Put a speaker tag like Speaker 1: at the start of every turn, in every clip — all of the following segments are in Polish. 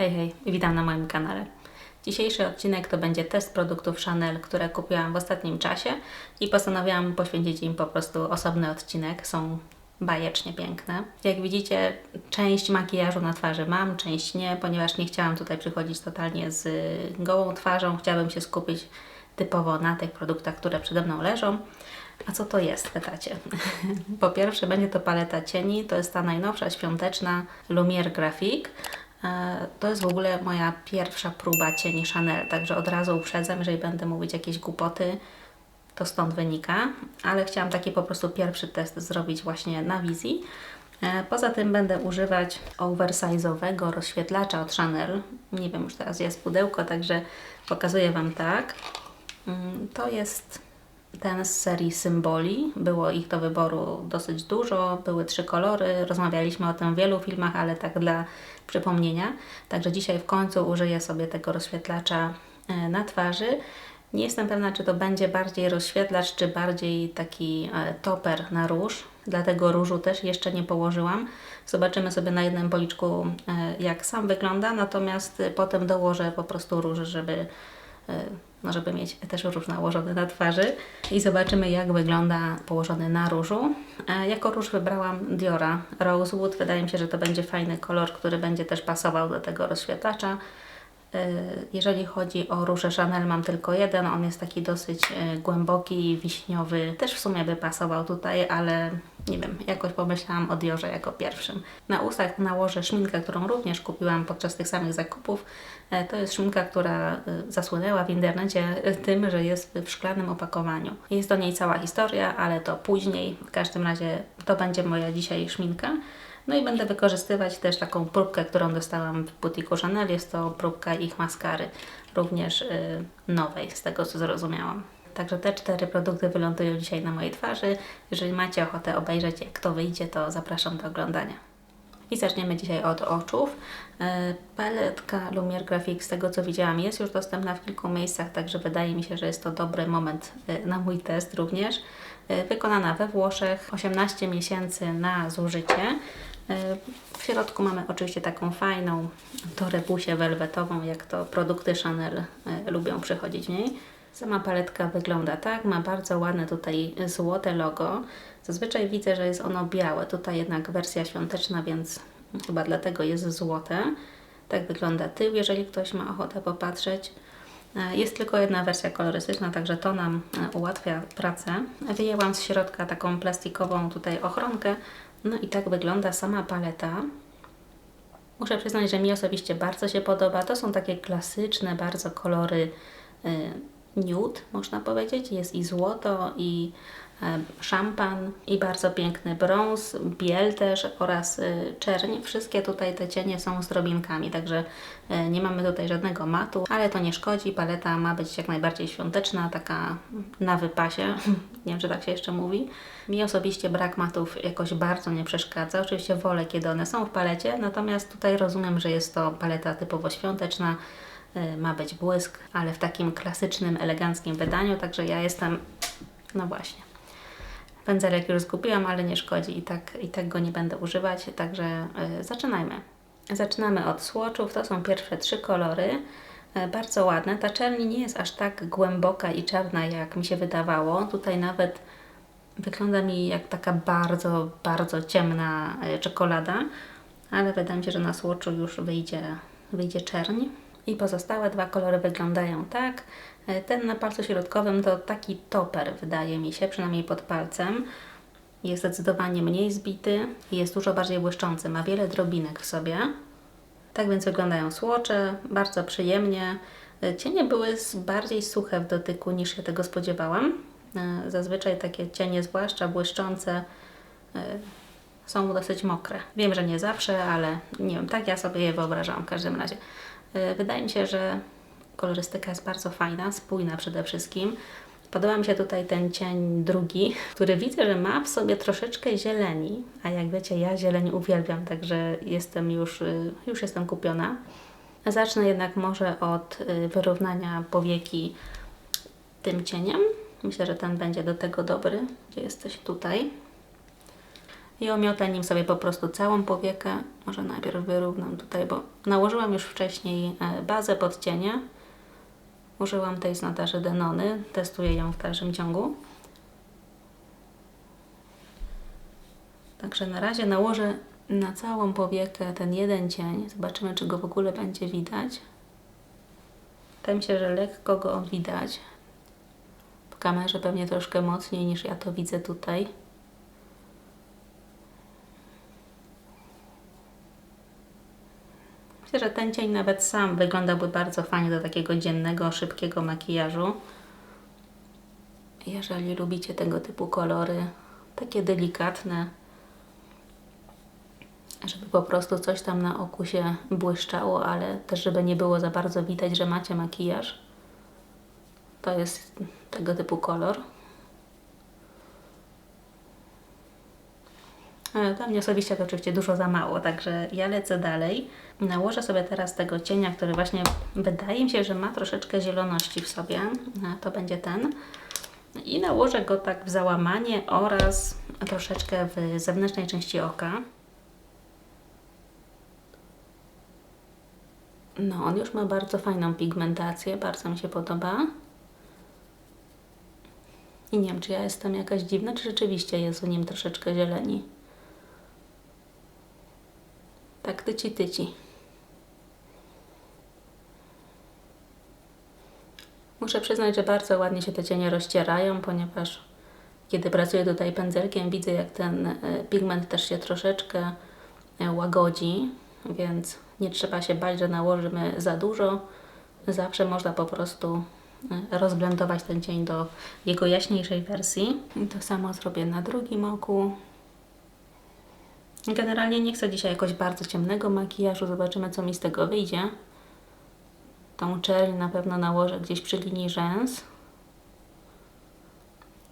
Speaker 1: Hej, hej, witam na moim kanale. Dzisiejszy odcinek to będzie test produktów Chanel, które kupiłam w ostatnim czasie i postanowiłam poświęcić im po prostu osobny odcinek. Są bajecznie piękne. Jak widzicie, część makijażu na twarzy mam, część nie, ponieważ nie chciałam tutaj przychodzić totalnie z gołą twarzą. Chciałabym się skupić typowo na tych produktach, które przede mną leżą. A co to jest, pytacie? po pierwsze, będzie to paleta cieni. To jest ta najnowsza świąteczna Lumière Graphique. E, To jest w ogóle moja pierwsza próba cieni Chanel, także od razu uprzedzam, jeżeli będę mówić jakieś głupoty, to stąd wynika, ale chciałam taki po prostu pierwszy test zrobić właśnie na wizji. E, Poza tym będę używać oversize'owego rozświetlacza od Chanel. Nie wiem, już teraz jest pudełko, także pokazuję Wam tak. Mm, To jest ten z serii symboli. Było ich do wyboru dosyć dużo, były trzy kolory. Rozmawialiśmy o tym w wielu filmach, ale tak dla przypomnienia. Także dzisiaj w końcu użyję sobie tego rozświetlacza e, na twarzy. Nie jestem pewna, czy to będzie bardziej rozświetlacz, czy bardziej taki e, toper na róż. Dlatego różu też jeszcze nie położyłam. Zobaczymy sobie na jednym policzku, e, jak sam wygląda, natomiast potem dołożę po prostu róż, żeby no żeby mieć też róż nałożony na twarzy i zobaczymy jak wygląda położony na różu. E, Jako róż wybrałam Diora Rosewood. Wydaje mi się, że to będzie fajny kolor, który będzie też pasował do tego rozświetlacza. E, Jeżeli chodzi o róże Chanel, mam tylko jeden. On jest taki dosyć e, głęboki, wiśniowy. Też w sumie by pasował tutaj, ale nie wiem, jakoś pomyślałam o Diorze jako pierwszym. Na ustach nałożę szminkę, którą również kupiłam podczas tych samych zakupów. E, To jest szminka, która e, zasłynęła w internecie e, tym, że jest w szklanym opakowaniu. Jest do niej cała historia, ale to później. W każdym razie to będzie moja dzisiaj szminka. No i będę wykorzystywać też taką próbkę, którą dostałam w butiku Chanel. Jest to próbka ich maskary, również nowej, z tego co zrozumiałam. Także te cztery produkty wylądują dzisiaj na mojej twarzy. Jeżeli macie ochotę obejrzeć, jak to wyjdzie, to zapraszam do oglądania. I zaczniemy dzisiaj od oczów. E, Paletka Lumière Graphics, z tego co widziałam, jest już dostępna w kilku miejscach, także wydaje mi się, że jest to dobry moment e, na mój test również. E, Wykonana we Włoszech, 18 miesięcy na zużycie. W środku mamy oczywiście taką fajną torebusię welwetową, jak to produkty Chanel lubią przychodzić w niej. Sama paletka wygląda tak, ma bardzo ładne tutaj złote logo. Zazwyczaj widzę, że jest ono białe, tutaj jednak wersja świąteczna, więc chyba dlatego jest złote. Tak wygląda tył, jeżeli ktoś ma ochotę popatrzeć. E, Jest tylko jedna wersja kolorystyczna, także to nam e, ułatwia pracę. Wyjęłam z środka taką plastikową tutaj ochronkę. No i tak wygląda sama paleta. Muszę przyznać, że mi osobiście bardzo się podoba. To są takie klasyczne bardzo kolory y, nude, można powiedzieć. Jest i złoto, i e, szampan, i bardzo piękny brąz, biel też oraz y, czerń. Wszystkie tutaj te cienie są z drobinkami, także y, nie mamy tutaj żadnego matu, ale to nie szkodzi. Paleta ma być jak najbardziej świąteczna, taka na wypasie. nie wiem, czy tak się jeszcze mówi. Mi osobiście brak matów jakoś bardzo nie przeszkadza. Oczywiście wolę, kiedy one są w palecie, natomiast tutaj rozumiem, że jest to paleta typowo świąteczna. Y, Ma być błysk, ale w takim klasycznym, eleganckim wydaniu, także ja jestem, no właśnie. Pędzelek już zgubiłam, ale nie szkodzi i tak, i tak go nie będę używać, także y, zaczynajmy. Zaczynamy od swatchów, to są pierwsze trzy kolory, y, bardzo ładne. Ta czerni nie jest aż tak głęboka i czarna, jak mi się wydawało. Tutaj nawet wygląda mi jak taka bardzo, bardzo ciemna y, czekolada, ale wydaje mi się, że na swatchu już wyjdzie, wyjdzie czerń. I pozostałe dwa kolory wyglądają tak. E, Ten na palcu środkowym to taki toper, wydaje mi się, przynajmniej pod palcem. Jest zdecydowanie mniej zbity jest dużo bardziej błyszczący. Ma wiele drobinek w sobie. Tak więc wyglądają słocze, bardzo przyjemnie. E, Cienie były bardziej suche w dotyku niż się tego spodziewałam. E, Zazwyczaj takie cienie, zwłaszcza błyszczące, są dosyć mokre. Wiem, że nie zawsze, ale nie wiem, tak ja sobie je wyobrażam w każdym razie. E, Wydaje mi się, że kolorystyka jest bardzo fajna, spójna przede wszystkim. Podoba mi się tutaj ten cień drugi, który widzę, że ma w sobie troszeczkę zieleni, a jak wiecie, ja zieleń uwielbiam, także jestem już, y, już jestem kupiona. Zacznę jednak może od y, wyrównania powieki tym cieniem. Myślę, że ten będzie do tego dobry, gdzie jesteś tutaj. I omiotę nim sobie po prostu całą powiekę. Może najpierw wyrównam tutaj, bo nałożyłam już wcześniej e, bazę pod cienie. Użyłam tej z Nataszy Denony. Testuję ją w dalszym ciągu. Także na razie nałożę na całą powiekę ten jeden cień. Zobaczymy, czy go w ogóle będzie widać. Wydaje mi się, że lekko go widać. W kamerze pewnie troszkę mocniej niż ja to widzę tutaj. Myślę, że ten cień nawet sam wyglądałby bardzo fajnie do takiego dziennego, szybkiego makijażu. Jeżeli lubicie tego typu kolory, takie delikatne, żeby po prostu coś tam na oku się błyszczało, ale też żeby nie było za bardzo widać, że macie makijaż. To jest tego typu kolor. Dla mnie osobiście to oczywiście dużo za mało, także ja lecę dalej. Nałożę sobie teraz tego cienia, który właśnie wydaje mi się, że ma troszeczkę zieloności w sobie. To będzie ten. I nałożę go tak w załamanie oraz troszeczkę w zewnętrznej części oka. No, on już ma bardzo fajną pigmentację, bardzo mi się podoba. I nie wiem, czy ja jestem jakaś dziwna, czy rzeczywiście jest w nim troszeczkę zieleni. Tak, tyci, tyci. Muszę przyznać, że bardzo ładnie się te cienie rozcierają, ponieważ kiedy pracuję tutaj pędzelkiem, widzę jak ten e, pigment też się troszeczkę e, łagodzi, więc nie trzeba się bać, że nałożymy za dużo. Zawsze można po prostu e, rozblendować ten cień do jego jaśniejszej wersji. I to samo zrobię na drugim oku. Generalnie nie chcę dzisiaj jakoś bardzo ciemnego makijażu. Zobaczymy, co mi z tego wyjdzie. Tą czerń na pewno nałożę gdzieś przy linii rzęs.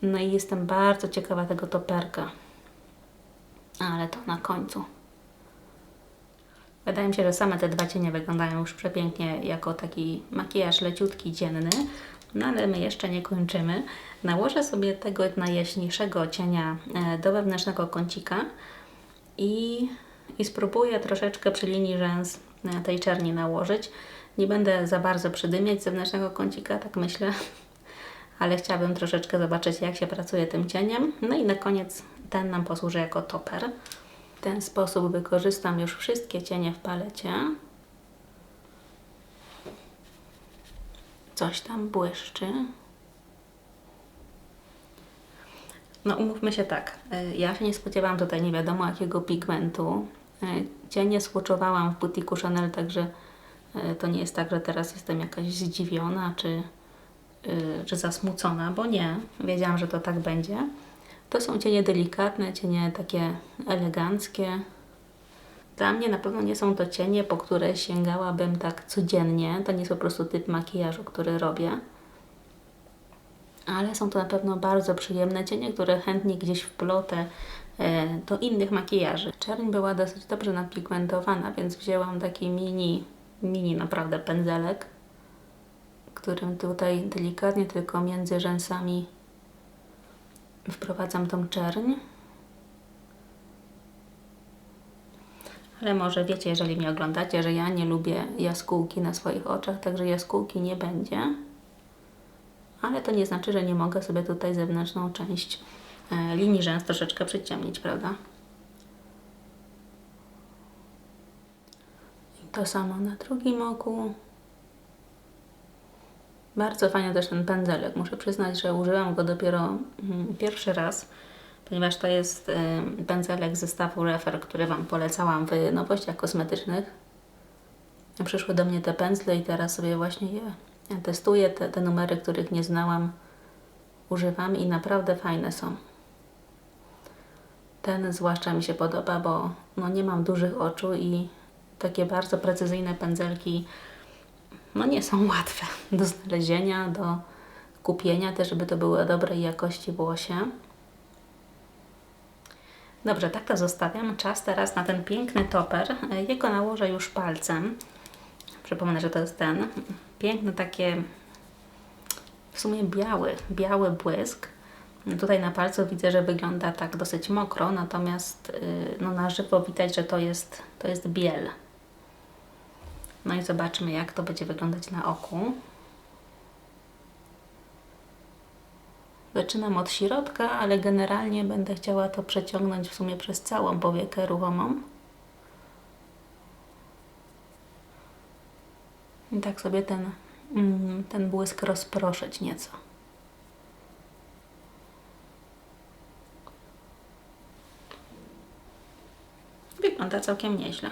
Speaker 1: No i jestem bardzo ciekawa tego toperka. Ale to na końcu. Wydaje mi się, że same te dwa cienie wyglądają już przepięknie jako taki makijaż leciutki, dzienny. No ale my jeszcze nie kończymy. Nałożę sobie tego najjaśniejszego cienia e, do wewnętrznego kącika i, i spróbuję troszeczkę przy linii rzęs e, tej czerni nałożyć. Nie będę za bardzo przydymiać zewnętrznego kącika, tak myślę, ale chciałabym troszeczkę zobaczyć, jak się pracuje tym cieniem. No i na koniec ten nam posłuży jako toper. W ten sposób wykorzystam już wszystkie cienie w palecie. Coś tam błyszczy. No umówmy się tak, y, ja się nie spodziewałam tutaj nie wiadomo jakiego pigmentu. Y, cienie swatchowałam w butiku Chanel, także y, to nie jest tak, że teraz jestem jakaś zdziwiona czy, czy zasmucona, bo nie, wiedziałam, że to tak będzie. To są cienie delikatne, cienie takie eleganckie. Dla mnie na pewno nie są to cienie, po które sięgałabym tak codziennie. To nie jest po prostu typ makijażu, który robię. Ale są to na pewno bardzo przyjemne cienie, które chętnie gdzieś wplotę e, do innych makijaży. Czerń była dosyć dobrze napigmentowana, więc wzięłam taki mini, mini naprawdę pędzelek, którym tutaj delikatnie tylko między rzęsami wprowadzam tą czerń. Ale może wiecie, jeżeli mnie oglądacie, że ja nie lubię jaskółki na swoich oczach, także jaskółki nie będzie. Ale to nie znaczy, że nie mogę sobie tutaj zewnętrzną część e, linii rzęs troszeczkę przyciemnić, prawda? I to samo na drugim oku. Bardzo fajny też ten pędzelek. Muszę przyznać, że użyłam go dopiero mm, pierwszy raz, ponieważ to jest pędzelek z zestawu Refer, który Wam polecałam w nowościach kosmetycznych. Przyszły do mnie te pędzle i teraz sobie właśnie je testuję. Te, te numery, których nie znałam, używam i naprawdę fajne są. Ten zwłaszcza mi się podoba, bo no nie mam dużych oczu i takie bardzo precyzyjne pędzelki no nie są łatwe do znalezienia, do kupienia, też żeby to były dobrej jakości włosie. Dobrze, tak to zostawiam. Czas teraz na ten piękny toper. Jego nałożę już palcem. Przypomnę, że to jest ten. Piękny takie w sumie biały, biały błysk. Tutaj na palcu widzę, że wygląda tak dosyć mokro, natomiast yy, no, na żywo widać, że to jest, to jest biel. No i zobaczmy, jak to będzie wyglądać na oku. Zaczynam od środka, ale generalnie będę chciała to przeciągnąć w sumie przez całą powiekę ruchomą. I tak sobie ten, mm, ten błysk rozproszyć nieco. Wygląda całkiem nieźle.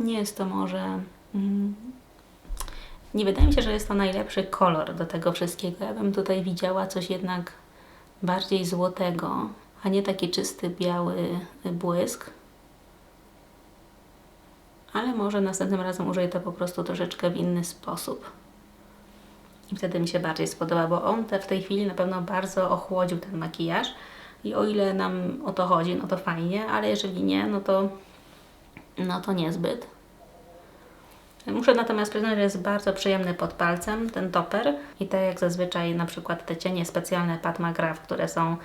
Speaker 1: Nie jest to może. Mm, nie wydaje mi się, że jest to najlepszy kolor do tego wszystkiego. Ja bym tutaj widziała coś jednak bardziej złotego, a nie taki czysty biały błysk. Ale może następnym razem użyję to po prostu troszeczkę w inny sposób. I wtedy mi się bardziej spodoba, bo on te w tej chwili na pewno bardzo ochłodził ten makijaż. I o ile nam o to chodzi, no to fajnie, ale jeżeli nie, no to, no to niezbyt. Muszę natomiast przyznać, że jest bardzo przyjemny pod palcem ten toper i tak jak zazwyczaj na przykład te cienie specjalne Pat McGrath, które są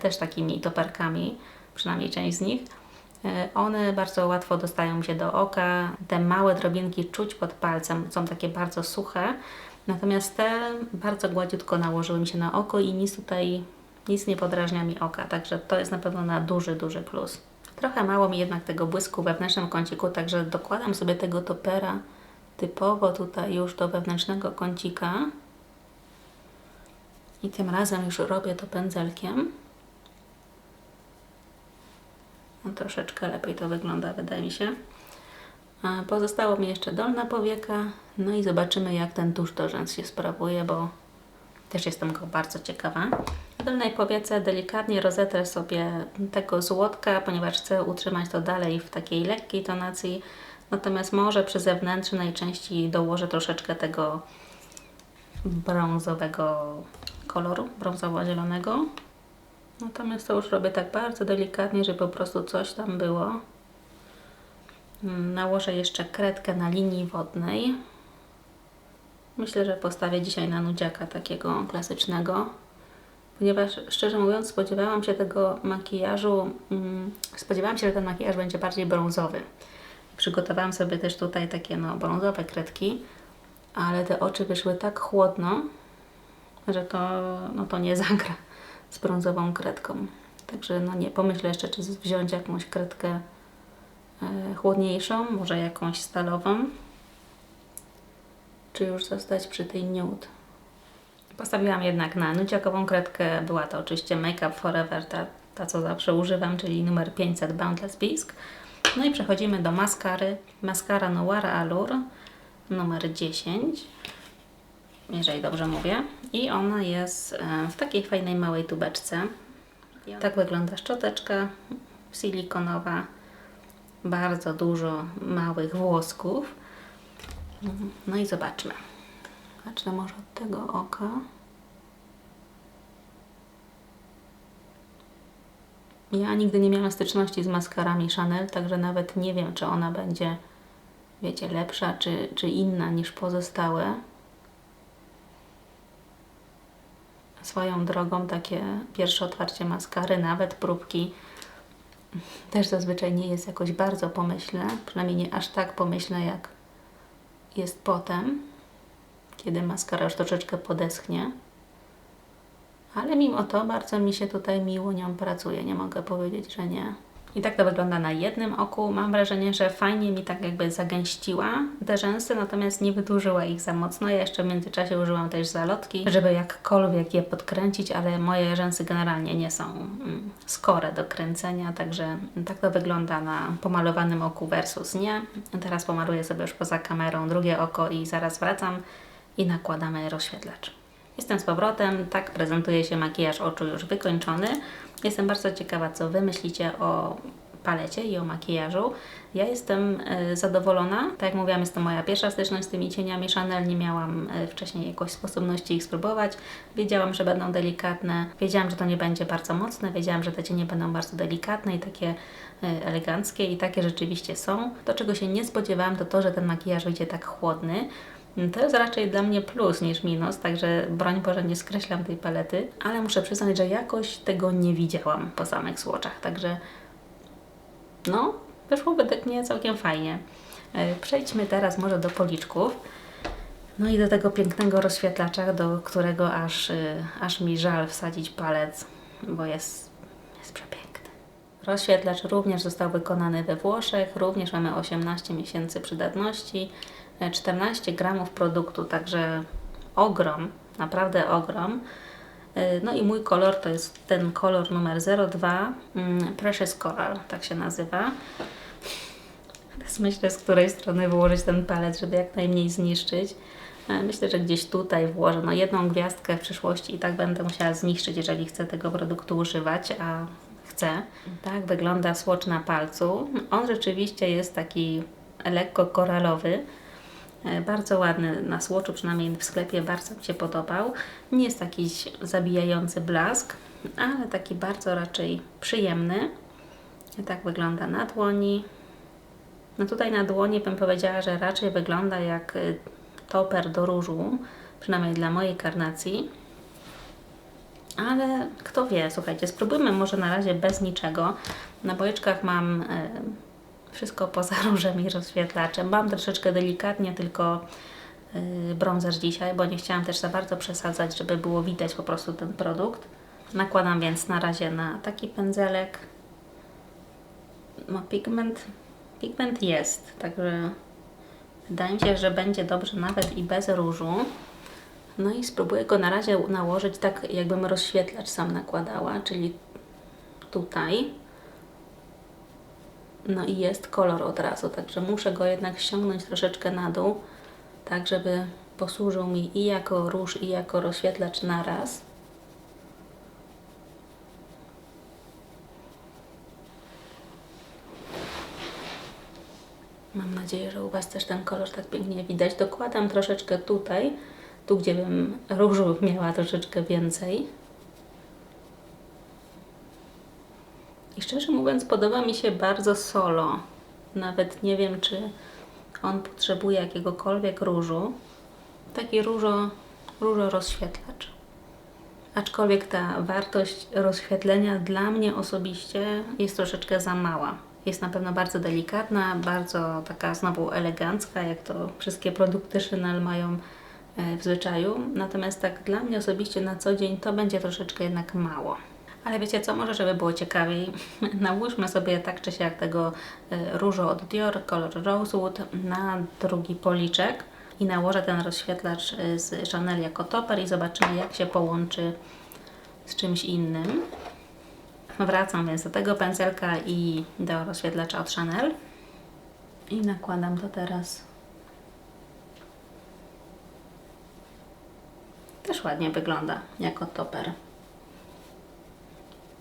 Speaker 1: też takimi toperkami, przynajmniej część z nich, one bardzo łatwo dostają się do oka. Te małe drobinki czuć pod palcem, są takie bardzo suche, natomiast te bardzo gładziutko nałożyły mi się na oko i nic tutaj, nic nie podrażnia mi oka, także to jest na pewno na duży, duży plus. Trochę mało mi jednak tego błysku wewnętrznym kąciku, także dokładam sobie tego topera typowo tutaj już do wewnętrznego kącika. I tym razem już robię to pędzelkiem. No, troszeczkę lepiej to wygląda, wydaje mi się. Pozostało mi jeszcze dolna powieka. No i zobaczymy, jak ten tusz do rzęs się sprawuje, bo też jestem go bardzo ciekawa. W dolnej powiece delikatnie rozetrę sobie tego złotka, ponieważ chcę utrzymać to dalej w takiej lekkiej tonacji Natomiast może przy zewnętrznej najczęściej dołożę troszeczkę tego brązowego koloru, brązowo-zielonego. Natomiast to już robię tak bardzo delikatnie, żeby po prostu coś tam było. Nałożę jeszcze kredkę na linii wodnej. Myślę, że postawię dzisiaj na nudziaka takiego klasycznego, ponieważ szczerze mówiąc spodziewałam się tego makijażu, mm, spodziewałam się, że ten makijaż będzie bardziej brązowy. Przygotowałam sobie też tutaj takie no, brązowe kredki, ale te oczy wyszły tak chłodno, że to, no, to nie zagra z brązową kredką. Także no nie, pomyślę jeszcze, czy wziąć jakąś kredkę e, chłodniejszą, może jakąś stalową, czy już zostać przy tej nude. Postawiłam jednak na nudziakową kredkę, była to oczywiście Make Up Forever, ta, ta co zawsze używam, czyli numer 500 Boundless Bisque. No i przechodzimy do maskary. Maskara Noir Allure numer 10, jeżeli dobrze mówię. I ona jest e, w takiej fajnej małej tubeczce. Tak wygląda szczoteczka silikonowa. Bardzo dużo małych włosków. No i zobaczmy. Zacznę może od tego oka. Ja nigdy nie miałam styczności z maskarami Chanel, także nawet nie wiem, czy ona będzie, wiecie, lepsza, czy, czy inna niż pozostałe. Swoją drogą takie pierwsze otwarcie maskary, nawet próbki, też zazwyczaj nie jest jakoś bardzo pomyślne, przynajmniej nie aż tak pomyślne, jak jest potem, kiedy maskara już troszeczkę podeschnie ale mimo to bardzo mi się tutaj miło nią pracuje, nie mogę powiedzieć, że nie. I tak to wygląda na jednym oku. Mam wrażenie, że fajnie mi tak jakby zagęściła te rzęsy, natomiast nie wydłużyła ich za mocno. Ja jeszcze w międzyczasie użyłam też zalotki, żeby jakkolwiek je podkręcić, ale moje rzęsy generalnie nie są mm, skore do kręcenia, także tak to wygląda na pomalowanym oku versus nie. Teraz pomaluję sobie już poza kamerą drugie oko i zaraz wracam i nakładamy rozświetlacz. Jestem z powrotem, tak prezentuje się makijaż oczu już wykończony. Jestem bardzo ciekawa, co Wy myślicie o palecie i o makijażu. Ja jestem y, zadowolona. Tak jak mówiłam, jest to moja pierwsza styczność z tymi cieniami Chanel. Nie miałam y, wcześniej jakoś sposobności ich spróbować. Wiedziałam, że będą delikatne. Wiedziałam, że to nie będzie bardzo mocne. Wiedziałam, że te cienie będą bardzo delikatne i takie y, eleganckie i takie rzeczywiście są. To, czego się nie spodziewałam, to to, że ten makijaż wyjdzie tak chłodny. To jest raczej dla mnie plus niż minus, także broń Boże nie skreślam tej palety, ale muszę przyznać, że jakoś tego nie widziałam po samych swatchach, także no, wyszło według mnie całkiem fajnie. E, Przejdźmy teraz może do policzków. No i do tego pięknego rozświetlacza, do którego aż, y, aż mi żal wsadzić palec, bo jest, jest przepiękny. Rozświetlacz również został wykonany we Włoszech, również mamy 18 miesięcy przydatności, e, 14 gramów produktu, także ogrom, naprawdę ogrom. E, No i mój kolor to jest ten kolor numer 02, mm, Precious Coral, tak się nazywa. Teraz myślę, z której strony wyłożyć ten palec, żeby jak najmniej zniszczyć. E, Myślę, że gdzieś tutaj włożę no jedną gwiazdkę w przyszłości i tak będę musiała zniszczyć, jeżeli chcę tego produktu używać, a chcę. Tak wygląda swatch na palcu. On rzeczywiście jest taki lekko koralowy. E, Bardzo ładny na swatchu, przynajmniej w sklepie bardzo mi się podobał. Nie jest jakiś zabijający blask, ale taki bardzo raczej przyjemny. Tak wygląda na dłoni. No tutaj na dłoni bym powiedziała, że raczej wygląda jak y, toper do różu, przynajmniej dla mojej karnacji. Ale kto wie, słuchajcie, spróbujmy może na razie bez niczego. Na bojeczkach mam y, wszystko poza różem i rozświetlaczem. Mam troszeczkę delikatnie tylko y, brązer dzisiaj, bo nie chciałam też za bardzo przesadzać, żeby było widać po prostu ten produkt. Nakładam więc na razie na taki pędzelek. No pigment, pigment jest, także wydaje mi się, że będzie dobrze nawet i bez różu. No i spróbuję go na razie nałożyć tak, jakbym rozświetlacz sam nakładała, czyli tutaj. No i jest kolor od razu, także muszę go jednak ściągnąć troszeczkę na dół, tak żeby posłużył mi i jako róż, i jako rozświetlacz naraz. Mam nadzieję, że u Was też ten kolor tak pięknie widać. Dokładam troszeczkę tutaj, tu gdzie bym różu miała troszeczkę więcej. I szczerze mówiąc, podoba mi się bardzo solo. Nawet nie wiem, czy on potrzebuje jakiegokolwiek różu. Taki różo, różo rozświetlacz. Aczkolwiek ta wartość rozświetlenia dla mnie osobiście jest troszeczkę za mała. Jest na pewno bardzo delikatna, bardzo taka znowu elegancka, jak to wszystkie produkty Chanel mają e, w zwyczaju. Natomiast tak dla mnie osobiście na co dzień to będzie troszeczkę jednak mało. Ale wiecie co, może żeby było ciekawiej, nałóżmy sobie tak czy siak tego e, różu od Dior, kolor Rosewood na drugi policzek i nałożę ten rozświetlacz e, z Chanel jako toper i zobaczymy jak się połączy z czymś innym. Wracam więc do tego pędzelka i do rozświetlacza od Chanel i nakładam to teraz. Też ładnie wygląda jako toper.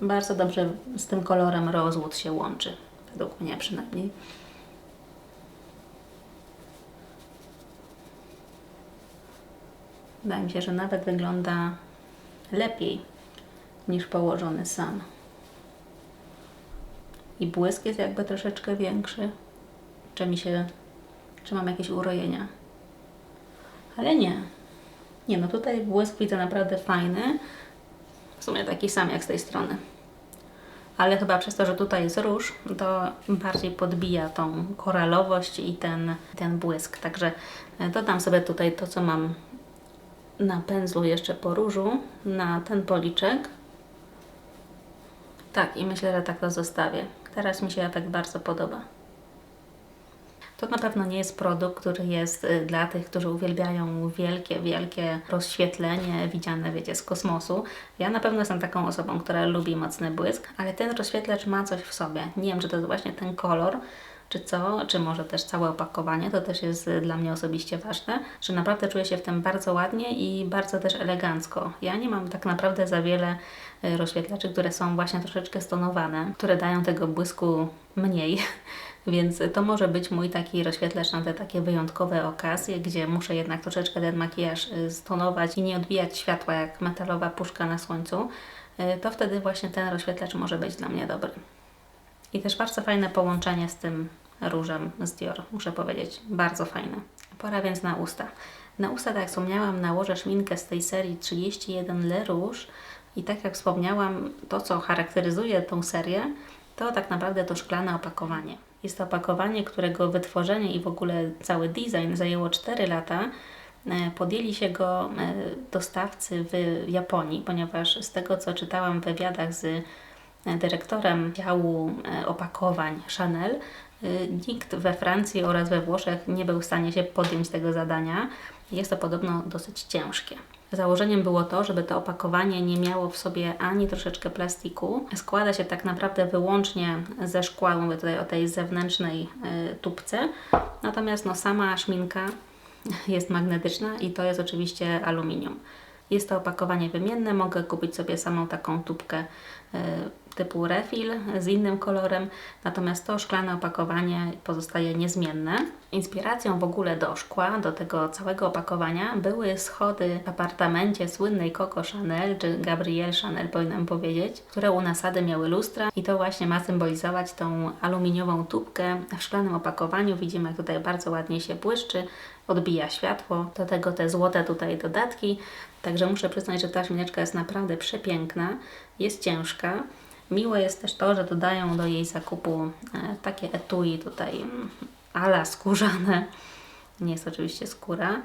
Speaker 1: Bardzo dobrze z tym kolorem Rosewood się łączy, według mnie przynajmniej. Wydaje mi się, że nawet wygląda lepiej niż położony sam. I błysk jest jakby troszeczkę większy. Czy mi się, czy mam jakieś urojenia? Ale nie. Nie, no tutaj błysk widzę naprawdę fajny. W sumie taki sam jak z tej strony. Ale chyba przez to, że tutaj jest róż, to bardziej podbija tą koralowość i ten, ten błysk. Także e, dodam sobie tutaj to, co mam na pędzlu jeszcze po różu, na ten policzek. Tak, i myślę, że tak to zostawię. Teraz mi się efekt bardzo podoba. To na pewno nie jest produkt, który jest y, dla tych, którzy uwielbiają wielkie, wielkie rozświetlenie widziane, wiecie, z kosmosu. Ja na pewno jestem taką osobą, która lubi mocny błysk, ale ten rozświetlacz ma coś w sobie. Nie wiem, czy to jest właśnie ten kolor, czy co, czy może też całe opakowanie, to też jest y, dla mnie osobiście ważne, że naprawdę czuję się w tym bardzo ładnie i bardzo też elegancko. Ja nie mam tak naprawdę za wiele y, rozświetlaczy, które są właśnie troszeczkę stonowane, które dają tego błysku mniej. Więc to może być mój taki rozświetlacz na te takie wyjątkowe okazje, gdzie muszę jednak troszeczkę ten makijaż y, stonować i nie odbijać światła jak metalowa puszka na słońcu. Y, To wtedy właśnie ten rozświetlacz może być dla mnie dobry. I też bardzo fajne połączenie z tym różem z Dior, muszę powiedzieć. Bardzo fajne. Pora więc na usta. Na usta, tak jak wspomniałam, nałożę szminkę z tej serii 31 Le Rouge i tak jak wspomniałam, to co charakteryzuje tą serię, to tak naprawdę to szklane opakowanie. Jest to opakowanie, którego wytworzenie i w ogóle cały design zajęło 4 lata. E, Podjęli się go e, dostawcy w Japonii, ponieważ z tego co czytałam w wywiadach z e, dyrektorem działu opakowań Chanel, nikt we Francji oraz we Włoszech nie był w stanie się podjąć tego zadania. Jest to podobno dosyć ciężkie. Założeniem było to, żeby to opakowanie nie miało w sobie ani troszeczkę plastiku. Składa się tak naprawdę wyłącznie ze szkła, mówię tutaj o tej zewnętrznej y, tubce. Natomiast no, sama szminka jest magnetyczna i to jest oczywiście aluminium. Jest to opakowanie wymienne, mogę kupić sobie samą taką tubkę y, typu refill z innym kolorem, natomiast to szklane opakowanie pozostaje niezmienne. Inspiracją w ogóle do szkła, do tego całego opakowania były schody w apartamencie słynnej Coco Chanel, czy Gabrielle Chanel powinnam powiedzieć, które u nasady miały lustra i to właśnie ma symbolizować tą aluminiową tubkę w szklanym opakowaniu. Widzimy, jak tutaj bardzo ładnie się błyszczy, odbija światło, do tego te złote tutaj dodatki, także muszę przyznać, że ta szmineczka jest naprawdę przepiękna, jest ciężka. Miłe jest też to, że dodają do jej zakupu e, takie etui tutaj mm, ala skórzane. Nie jest oczywiście skóra.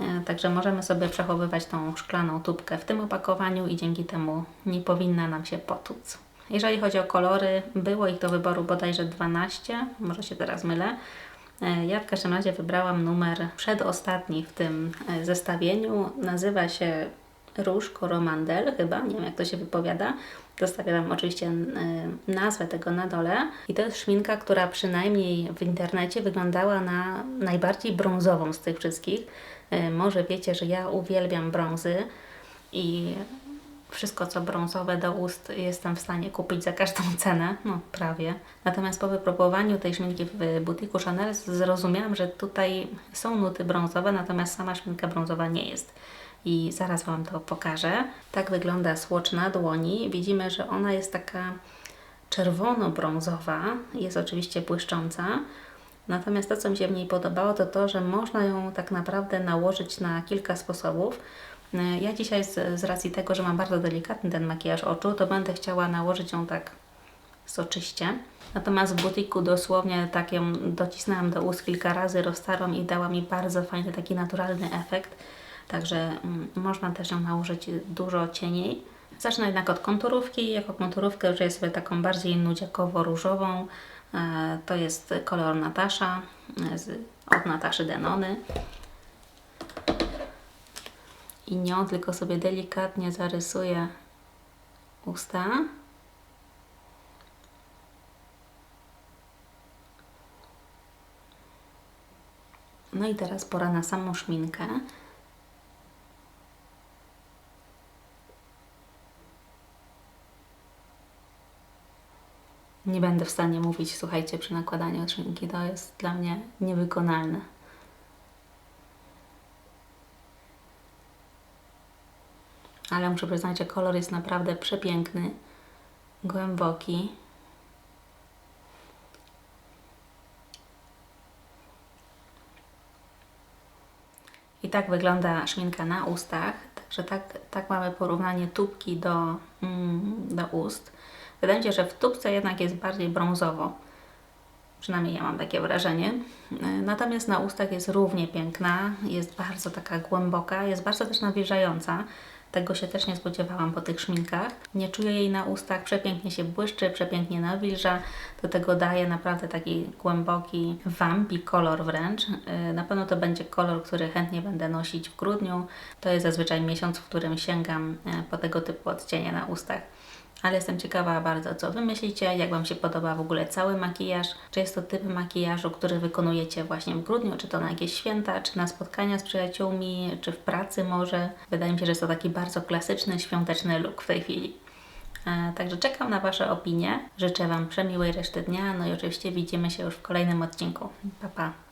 Speaker 1: E, Także możemy sobie przechowywać tą szklaną tubkę w tym opakowaniu i dzięki temu nie powinna nam się potłuc. Jeżeli chodzi o kolory, było ich do wyboru bodajże 12, może się teraz mylę. E, Ja w każdym razie wybrałam numer przedostatni w tym zestawieniu. Nazywa się Rouge Coromandel, chyba, nie wiem jak to się wypowiada. Zostawię Wam oczywiście e, nazwę tego na dole. I to jest szminka, która przynajmniej w internecie wyglądała na najbardziej brązową z tych wszystkich. E, Może wiecie, że ja uwielbiam brązy i wszystko co brązowe do ust jestem w stanie kupić za każdą cenę, no prawie. Natomiast po wypróbowaniu tej szminki w butiku Chanel zrozumiałam, że tutaj są nuty brązowe, natomiast sama szminka brązowa nie jest. I zaraz Wam to pokażę. Tak wygląda swatch na dłoni. Widzimy, że ona jest taka czerwono-brązowa, jest oczywiście błyszcząca. Natomiast to, co mi się w niej podobało, to to, że można ją tak naprawdę nałożyć na kilka sposobów. E, Ja dzisiaj z, z racji tego, że mam bardzo delikatny ten makijaż oczu, to będę chciała nałożyć ją tak soczyście. Natomiast w butiku dosłownie tak ją docisnęłam do ust kilka razy, roztarłam i dała mi bardzo fajny, taki naturalny efekt. Także mm, można też ją nałożyć dużo cieniej. Zacznę jednak od konturówki. Jako konturówkę użyję sobie taką bardziej nudziakowo-różową. E, To jest kolor Natasza e, od Nataszy Denony. I nią tylko sobie delikatnie zarysuję usta. No i teraz pora na samą szminkę. Nie będę w stanie mówić, słuchajcie, przy nakładaniu szminki. To jest dla mnie niewykonalne. Ale muszę przyznać, że kolor jest naprawdę przepiękny, głęboki. I tak wygląda szminka na ustach. Także tak, tak mamy porównanie tubki do, mm, do ust. Wydaje mi się, że w tubce jednak jest bardziej brązowo. Przynajmniej ja mam takie wrażenie. E, Natomiast na ustach jest równie piękna, jest bardzo taka głęboka, jest bardzo też nawilżająca. Tego się też nie spodziewałam po tych szminkach. Nie czuję jej na ustach, przepięknie się błyszczy, przepięknie nawilża. Do tego daje naprawdę taki głęboki, wampi kolor wręcz. E, Na pewno to będzie kolor, który chętnie będę nosić w grudniu. To jest zazwyczaj miesiąc, w którym sięgam e, po tego typu odcienie na ustach. Ale jestem ciekawa bardzo, co Wy myślicie, jak Wam się podoba w ogóle cały makijaż, czy jest to typ makijażu, który wykonujecie właśnie w grudniu, czy to na jakieś święta, czy na spotkania z przyjaciółmi, czy w pracy może. Wydaje mi się, że jest to taki bardzo klasyczny, świąteczny look w tej chwili. E, Także czekam na Wasze opinie. Życzę Wam przemiłej reszty dnia, no i oczywiście widzimy się już w kolejnym odcinku. Pa, pa!